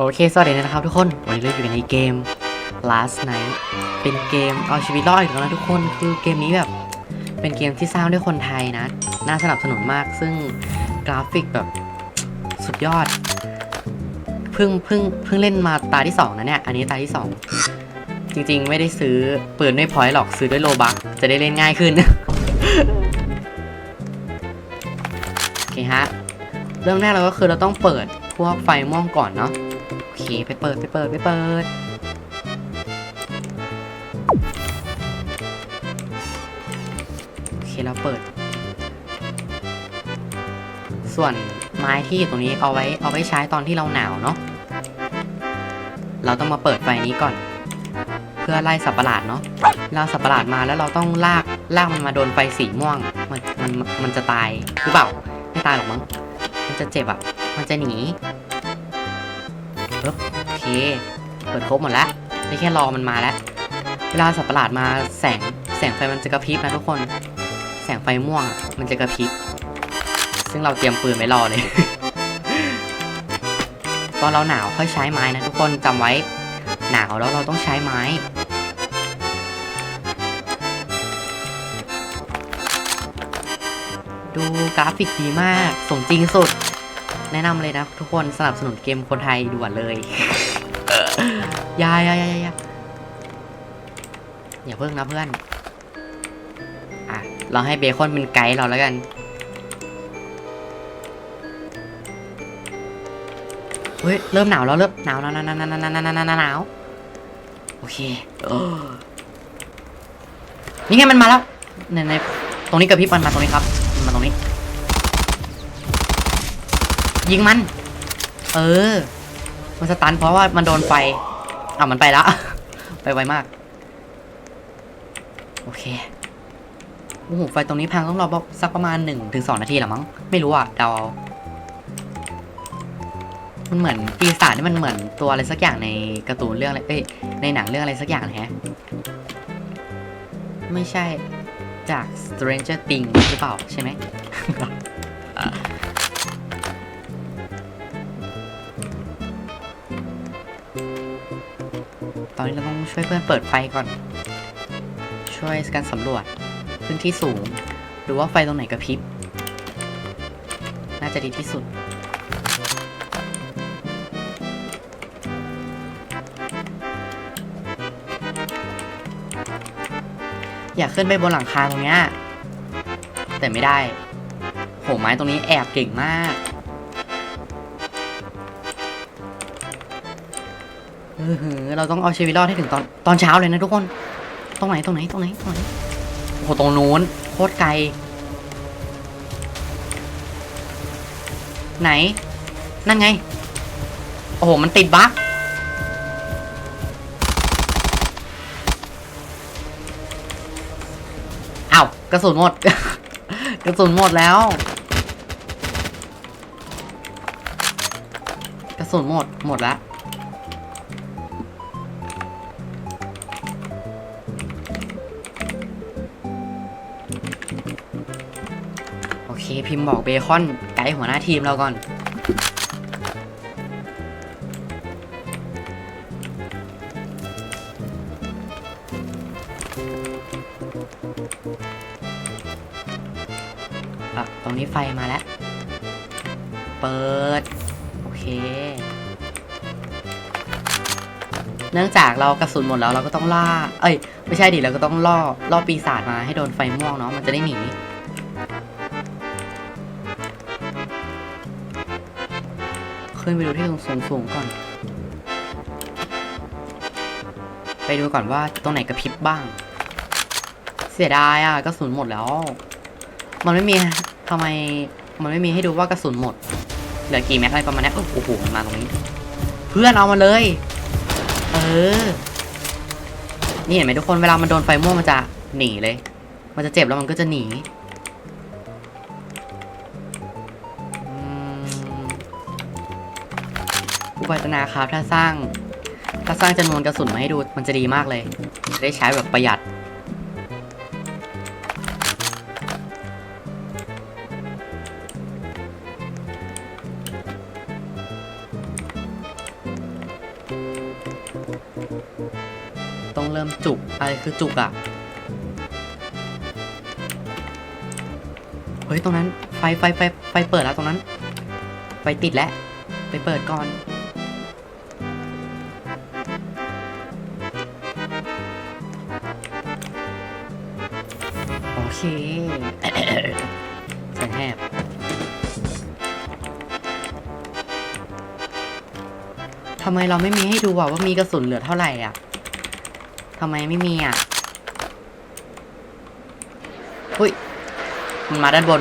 โอเค สวัสดีนะครับทุกคน วันนี้เราอยู่กันในเกม Last Night เป็นเกมเอาชีวิตรอดอีกแล้วนะทุกคน คือเกมนี้แบบ เป็นเกมที่สร้างด้วยคนไทยนะ น่าสนับสนุนมาก ซึ่งกราฟิกแบบสุดยอด เพิ่งเพิ่งเพิ่งเล่นมาตาที่สองนะเนี่ย อันนี้ตาที่สองจริงๆ ไม่ได้ซื้อปืนด้วยพอยต์หรอกซื้อด้วยโลบักจะได้เล่นง่ายขึ้น โอเคฮะ เริ่มแรกเราก็คือเราต้องเปิดพวกไฟม่วงก่อนเนาะ เค ไปเปิดไปเปิดไปเปิด โอเคเราเปิด ส่วนไม้ที่อยู่ตรงนี้เอาไว้เอาไว้ใช้ตอนที่เราหนาวเนาะ เราต้องมาเปิดไฟนี้ก่อน เพื่อไล่สัตว์ประหลาดเนาะเราสัตว์ประหลาดมาแล้วเราต้องลากลากมันมาโดนไฟสีม่วง มันมันมันจะตายหรือเปล่า ไม่ตายหรอกมั้ง มันจะเจ็บอะ มันจะหนี เคเปิดครบหมดแล้วได้แค่รอมันมาแล้ว เวลาสัตว์ประหลาดมาแสงแสงไฟมันจะกระพริบนะทุกคน แสงไฟม่วงอะมันจะกระพริบ ซึ่งเราเตรียมปืนไว้รอเลย ตอนเราหนาวค่อยใช้ไม้นะทุกคนจำไว้ หนาวแล้วเราต้องใช้ไม้ดูกราฟิกดีมาก สมจริงสุด แนะนำเลยนะทุกคนสนับสนุนเกมคนไทยด่วนเลย ยาอยาอยาอยาอยาอย่าเพิ่งนะเพื่อน อะ เราให้เบคอนเป็นไกด์เราแล้วกัน เฮ้ย เริ่มหนาวแล้วเริ่มหนาวหนาวหนาวหนาวหนาวหนาวหนาวหนาวหนาวโอเคนี่ไงมันมาแล้วในในตรงนี้กับพี่มันมาตรงนี้ครับมันมาตรงนี้ ยิงมัน เออ มันสตันเพราะว่ามันโดนไฟ อะมันไปล้วไปไวมาก โอเคโอ้โหไฟตรงนี้พังต้องรอสักประมาณหนึ่งถึงสองนาทีหรอมั้ง ไม่รู้อะเดามันเหมือนปีศาจนี่มันเหมือนตัวอะไรสักอย่างในการ์ตูนเรื่องอะไรเอ้ยในหนังเรื่องอะไรสักอย่างนะฮะ ไม่ใช่จาก Stranger Things หรือเปล่าใช่ไหม ตอนนี้เราต้องช่วยเพื่อนเปิดไฟก่อน ช่วยกันสำรวจพื้นที่สูง หรือว่าไฟตรงไหนกระพริบ น่าจะดีที่สุด อยากขึ้นไปบนหลังคาตรงเนี้ยแต่ไม่ได้ โหไม้ตรงนี้แอบเก่งมาก เออหือเราต้องเอาชีวิตรอดให้ถึงตอนตอนเช้าเลยนะทุกคน ตรงไหนตรงไหนตรงไหนตรงไหนโอ้โหตรงนู้นโคตรไกล ไหน นั่นไง โอ้โห มันติดบั๊กอ้าวกระสุนหมด กระสุนหมดแล้ว กระสุนหมดหมดแล้ว พิมพ์บอกเบคอนไกด์หัวหน้าทีมเราก่อน อะ ตรงนี้ไฟมาแล้ว เปิด โอเค เนื่องจากเรากระสุนหมดแล้วเราก็ต้องล่า เอ้ย ไม่ใช่ดิเราก็ต้องล่อ ล่อปีศาจมาให้โดนไฟม่วงเนาะ มันจะได้หนี ขึ้นไปดูที่สูงสูงๆก่อน ไปดูก่อนว่าตรงไหนกระพริบบ้าง เสียดายอะกระสุนหมดแล้ว มันไม่มีทำไมมันไม่มีให้ดูว่ากระสุนหมดเหลือกี่แม็กอะไรประมาณนี้โอ้โหมันมาตรงนี้ เพื่อนเอามาเลย เออ นี่เห็นไหมทุกคนเวลามันโดนไฟม่วงมันจะหนีเลย มันจะเจ็บแล้วมันก็จะหนี ปรารนาครับ ถ้าสร้าง ถ้าสร้างจำนวนกระสุนมาให้ดูมันจะดีมากเลย จะได้ใช้แบบประหยัด ต้องเริ่มจุก อะไรคือจุกอะ่ะ เฮ้ย ตรงนั้น ไฟไฟไฟไฟเปิดแล้วตรงนั้น ไฟติดแล้ว ไปเปิดก่อน โอเคใส่แหบทำไมเราไม่มีให้ดูว่ามีกระสุนเหลือเท่าไหร่อะทำไมไม่มีอะอุ้ย มันมาด้านบน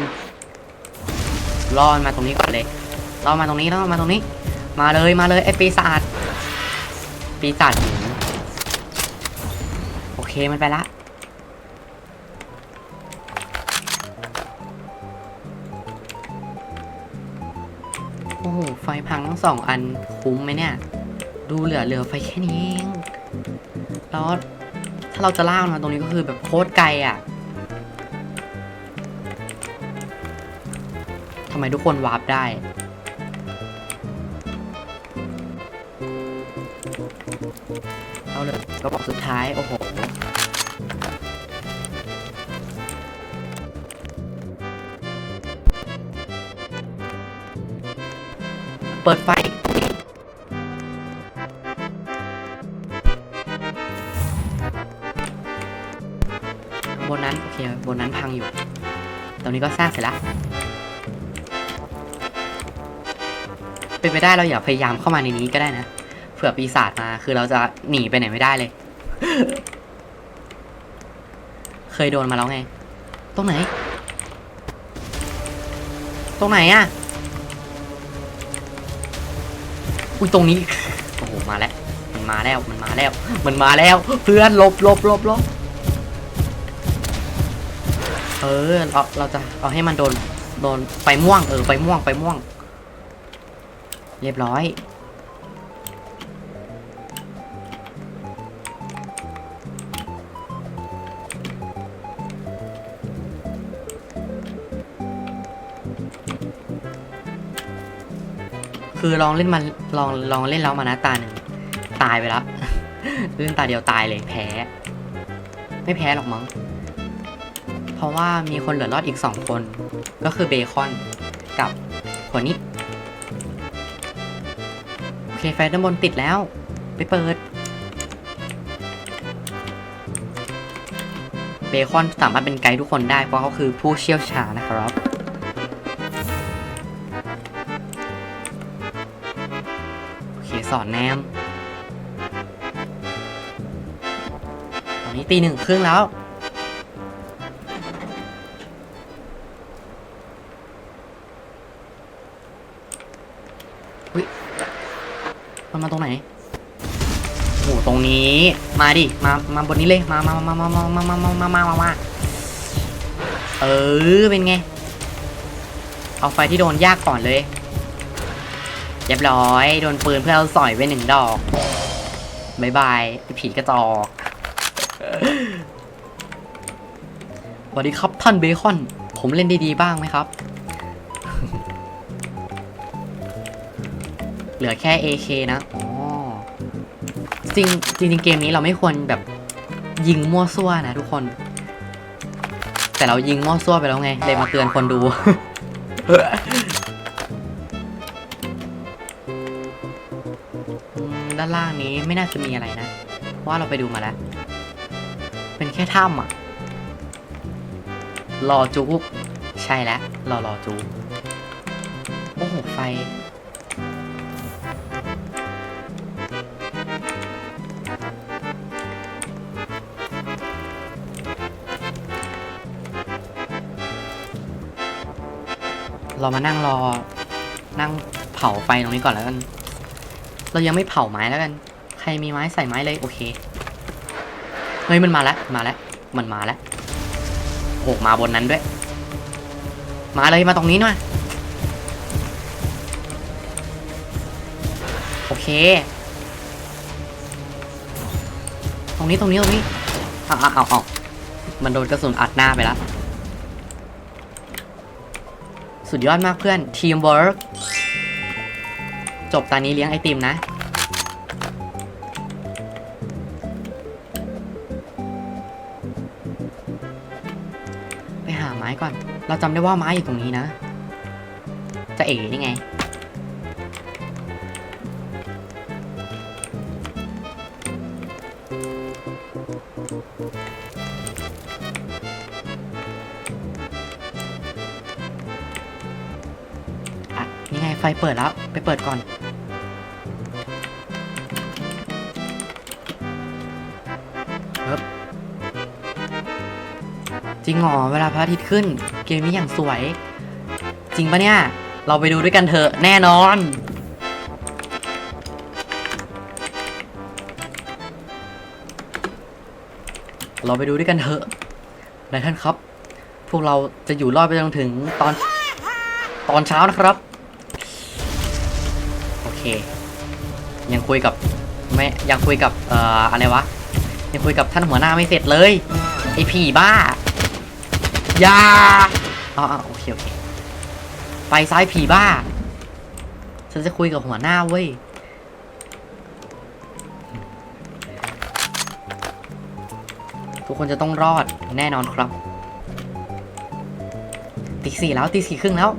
รอมันมาตรงนี้ก่อนเลยรอมาตรงนี้รอมาตรงนี้ มาเลยมาเลยไอ้ปีศาจปีศาจหินโอเคมันไปละ อ้โห ไฟพังทั้งสองอันคุ้มไหมเนี่ย ดูเหลือเหลือไฟแค่นี้เองแล้วถ้าเราจะล่ากมันมาตรงนี้ก็คือแบบโคตรไกลอะทำไมทุกคนวาร์ปได้ เอาเลยกระบอกสุดท้าย โอ้โห เปิดไฟ บนนั้น โอเค บนนั้นพังอยู่ ตรงนี้ก็สร้างเสร็จแล้ว เป็นไปได้เราอย่าพยายามเข้ามาในนี้ก็ได้นะ เผื่อปีศาจมา คือเราจะหนีไปไหนไม่ได้เลย เคยโดนมาแล้วไง ตรงไหน ตรงไหนอะ อุ้ยตรงนี้โอ้โหมาแล้ว มันมาแล้วมันมาแล้ว มันมาแล้ว เพื่อนหลบหลบหลบหลบเออเราเราจะเอาให้มันโดนโดนไฟม่วงเออไฟม่วงไฟม่วง เรียบร้อย คือลองเล่นมันลองลองเล่นแล้วมานะตาหนึ่งตายไปแล้วเล่นตาเดียวตายเลยแพ้ ไม่แพ้หรอกมั้งเพราะว่ามีคนเหลือรอดอีกสองคน ก็คือเบคอนกับคนนี้โอเคไฟด้านบนติดแล้ว ไปเปิด เบคอนสามารถเป็นไกด์ทุกคนได้เพราะเขาคือผู้เชี่ยวชาญนะครับ สอนแนม ตอนนี้ตีหนึ่งครึ่งแล้ว อุ้ยมันมาตรงไหนโอ้โหตรงนี้ มาดิ มา มาบนนี้เลย มามามามามามามามามามามาเออ เป็นไง เอาไฟที่โดนยากก่อนเลย เรียบร้อย โดนปืนเพื่อนเราสอยไปหนึ่งดอกบายบายไอ้ผีกระจอกสวัสดีครับท่านเบคอน ผมเล่นได้ดีบ้างไหมครับ เหลือแค่ AK นะอ๋อจริงจริงๆเกมนี้เราไม่ควรแบบยิงมั่วซั่วนะทุกคน แต่เรายิงมั่วซั่วไปแล้วไง เลยมาเตือนคนดู ด้านล่างนี้ไม่น่าจะมีอะไรนะ เพราะว่าเราไปดูมาแล้ว เป็นแค่ถ้ำอะ รอจูบใช่แล้วรอรอจูบโอ้โห ไฟ เรามานั่งรอนั่งเผาไฟตรงนี้ก่อนแล้วกัน เรายังไม่เผาไม้แล้วกัน ใครมีไม้ใส่ไม้เลยโอเค เฮ้ยมันมาแล้วมาแล้วมันมาแล้วโอ้มาบนนั้นด้วย มาเลยมาตรงนี้หน่อยโอเค ตรงนี้ตรงนี้ตรงนี้เอาเอาเอาเอามันโดนกระสุนอัดหน้าไปแล้ว สุดยอดมากเพื่อนทีมเวิร์ก จบตอนนี้เลี้ยงไอติมนะ ไปหาไม้ก่อน เราจำได้ว่าไม้อยู่ตรงนี้นะ จะเอ๋นี่ไง อะ นี่ไงไฟเปิดแล้ว ไปเปิดก่อน จริงหรอเวลาพระอาทิตย์ขึ้น เกมนี้อย่างสวย จริงปะเนี่ย เราไปดูด้วยกันเถอะแน่นอน เราไปดูด้วยกันเถอะนายท่านครับ พวกเราจะอยู่รอดไปจนถึงตอนตอนเช้านะครับ โอเค ยังคุยกับไม่ยังคุยกับเอ่ออะไรวะยังคุยกับท่านหัวหน้าไม่เสร็จเลยไอผีบ้า อย่าอ๋อโอเคโอเค ไปซ้ายผีบ้า ฉันจะคุยกับหัวหน้าเว้ย ทุกคนจะต้องรอดแน่นอนครับตีสี่แล้วตีสี่ครึ่งแล้ว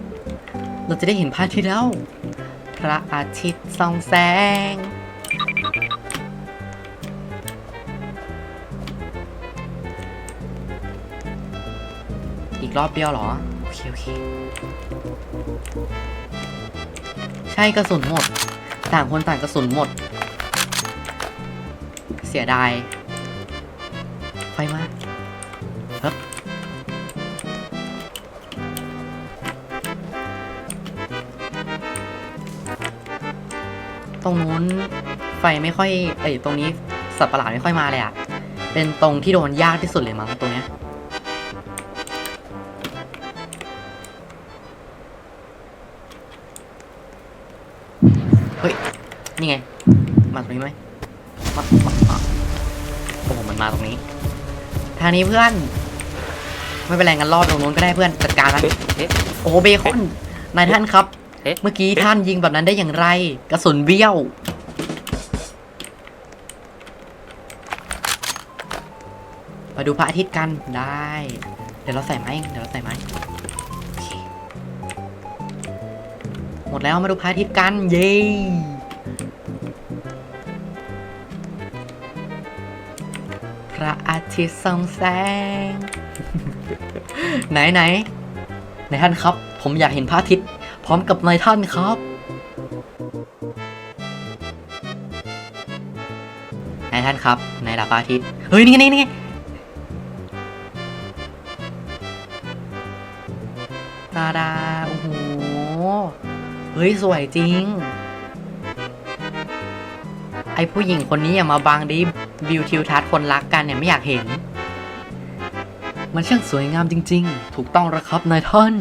เราจะได้เห็นพระอาทิตย์แล้ว พระอาทิตย์ส่องแสง รอบเดียวหรอ โอเค โอเค ใช่กระสุนหมด ต่างคนต่างกระสุนหมด เสียดาย ไฟมาครับตรงนู้นไฟไม่ค่อย เอ้ย ตรงนี้สัตว์ประหลาดไม่ค่อยมาเลยอะเป็นตรงที่โดนยากที่สุดเลยมั้งตรงเนี้ย เฮ้ย นี่ไง มาตรงนี้ไหมมามามาโอ้โหมันมาตรงนี้ ทางนี้เพื่อน ไม่เป็นไรงั้นรอดตรงนู้นก็ได้เพื่อนจัดการมันเอ๊ะเอ๊ะโอ้โหเบคอน นายท่านครับ เอ๊ะ เมื่อกี้ท่านยิงแบบนั้นได้อย่างไร กระสุนเบี้ยว มาดูพระอาทิตย์กันได้ เดี๋ยวเราใส่ไม้เองเดี๋ยวเราใส่ไม้ หมดแล้วมาดูพระอาทิตย์กัน เย้พระอาทิตย์ส่องแสง ไหนไหนไหนท่านครับ ผมอยากเห็นพระอาทิตย์ พร้อมกับนายท่านครับนายท่านครับนายดาบพระอาทิตย์เฮ้ยนี่ไงนี่ไงนี่ไงตาดาโอ้โห เฮ้ย สวยจริง ไอผู้หญิงคนนี้อย่ามาบังดิวิวทิวทัศน์คนรักกันเนี่ยไม่อยากเห็น มันช่างสวยงามจริง ๆ ถูกต้องแล้วครับนายท่าน